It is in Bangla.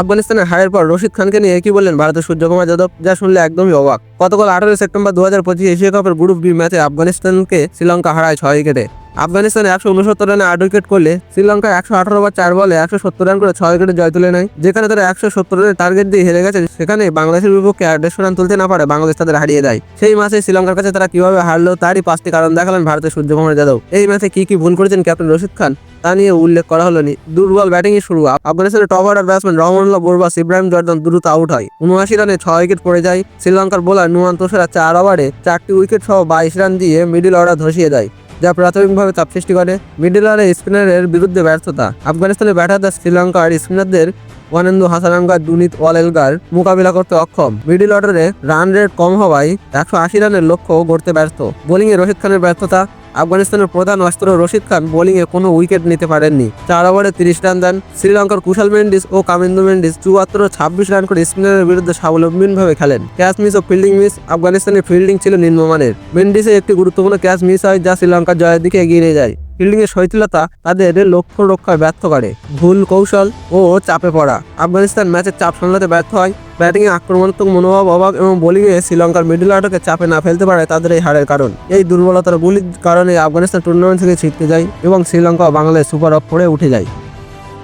আফগানিস্তানের হারের পর রশিদ খানকে নিয়ে কি বললেন ভারতের সূর্যকুমার যাদব? যা শুনলে একদমই অবাক। গতকাল আঠারোই সেপ্টেম্বর দু হাজার পঁচিশ এশিয়া কাপের গ্রুপ বি ম্যাচে আফগানিস্তানকে শ্রীলঙ্কা হারায় ছয় উইকেটে। আফগানিস্তান একশো উনসত্তর রানে আট উইকেট করলে শ্রীলঙ্কা একশো আঠারো বার চার বলে একশো সত্তর রান করে ছয় উইকেটে জয় তুলে নেয়। যেখানে তারা একশো সত্তর রানের টার্গেট দিয়ে হেরে গেছে, সেখানে বাংলাদেশের বিপক্ষে আর দেড়শো রান তুলতে না পারে বাংলাদেশ তাদের হারিয়ে দেয়। সেই ম্যাচে শ্রীলঙ্কার কাছে তারা কীভাবে হারলো তারই পাঁচটি কারণ দেখালেন ভারতের সূর্যকুমার যাদব। এই ম্যাচে কি কি ভুল করেছেন ক্যাপ্টেন রশিদ খান, তা নিয়ে উল্লেখ করা হলো নি। দুর্বল ব্যাটিং এ শুরু আফগানিস্তানের top order batsman Rahmanullah Gurbaz Ibrahim Zadran দ্রুত আউট হয়। উনআশি রানে ছয় উইকেট পড়ে যায়। শ্রীলঙ্কার বোলার নুয়ান তোষারা চার ওভারে চারটি উইকেট সহ বাইশ রান দিয়ে মিডিল অর্ডার ধসিয়ে দেয়। যা প্রাথমিকভাবে চাপ সৃষ্টি করে। মিডল অর্ডারে স্পিনারের বিরুদ্ধে ব্যর্থতা। আফগানিস্তানের ব্যাটারদের শ্রীলঙ্কার স্পিনারদের ওয়ানেন্দু হাসানাঙ্গার দুনিত ওয়ালেলগার মোকাবিলা করতে অক্ষম। মিডিল অর্ডারে রান রেট কম হওয়ায় একশো আশি রানের লক্ষ্য গড়তে ব্যর্থ। বোলিংয়ে রোহিত খানের ব্যর্থতা আফগানিস্তানের প্রধান অস্ত্র রশিদ খান বোলিংয়ে কোনো উইকেট নিতে পারেননি। চার ওভারে তিরিশ রান দেন। শ্রীলঙ্কার কুশাল মেন্ডিস ও কামিন্দু মেন্ডিস চুয়াত্তর ছাব্বিশ রান করে স্পিনারের বিরুদ্ধে স্বাবলম্বীভাবে খেলেন। ক্যাচ মিস ও ফিল্ডিং মিস, আফগানিস্তানের ফিল্ডিং ছিল নিম্নমানের। মেন্ডিসে একটি গুরুত্বপূর্ণ ক্যাচ মিস হয় যা শ্রীলঙ্কার জয়ের দিকে এগিয়ে নিয়ে যায়। ফিল্ডিংয়ের শৈথিলতা তাদের লক্ষ্য রক্ষায় ব্যর্থ করে। ভুল কৌশল ও চাপে পড়া। আফগানিস্তান ম্যাচের চাপ সামলাতে ব্যর্থ হয়। ব্যাটিংয়ে আক্রমণাত্মক মনোভাব অভাব এবং বোলিংয়ে শ্রীলঙ্কার মিডল অর্ডারকে চাপে না ফেলতে পারে তাদের এই হারের কারণ। এই দুর্বলতার গুলির কারণে আফগানিস্তান টুর্নামেন্ট থেকে ছিটকে যায় এবং শ্রীলঙ্কা ও বাংলাদেশ সুপার অফ করে উঠে যায়।